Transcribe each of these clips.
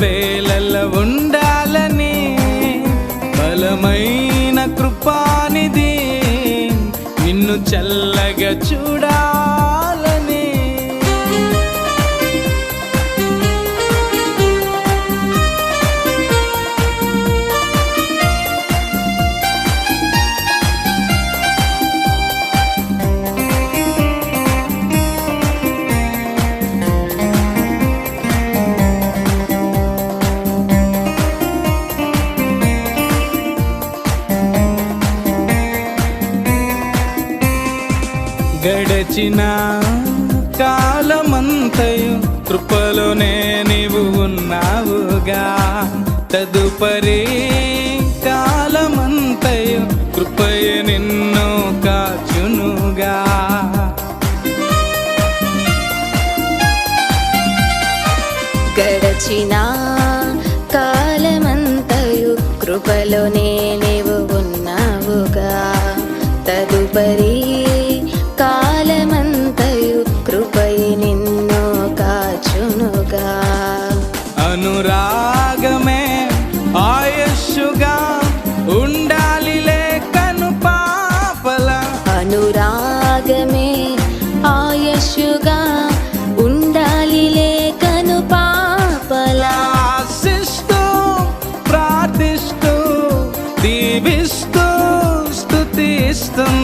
వేళల ఉండాలని బలమైన కృపానిది నిన్ను చల్లగా చూడాలి గడిచిన కాలమంతయు కృపలోనే నీవు ఉన్నావుగా. తదుపరి కాలమంతయు కృపయ నిన్ను కాచునుగా. గడచిన కాలమంతయు కృపలోనే నీవు ఉన్నావుగా. తదుపరి కాలమంతయు కృపయి నిన్ను కాచునుగా. అనురాగమే ఆయుష్గా ఉండాలి లేకను పాపల. అనురాగమే ఆయుష్గా ఉండాలి లేకను పాపలా. ఆశిస్తూ ప్రార్థిస్తూ దీవిస్తూ స్తుతిస్తున్నాము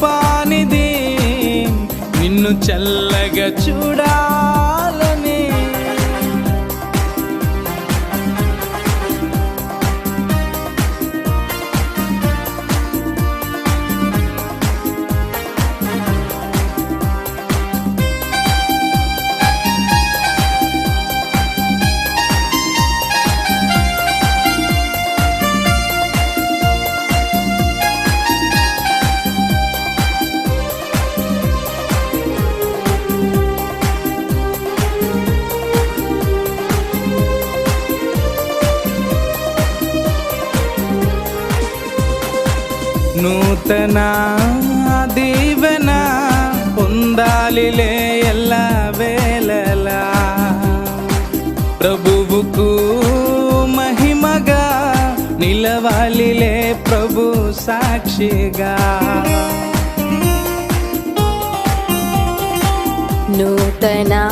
కృపానిది నిన్ను చల్లగా చూడా. నూతన దీవెన పొందాలిలే ఎల్ల వేళలా. ప్రభువుకు మహిమగా నిలవాలిలే ప్రభు సాక్షిగా. నూతనా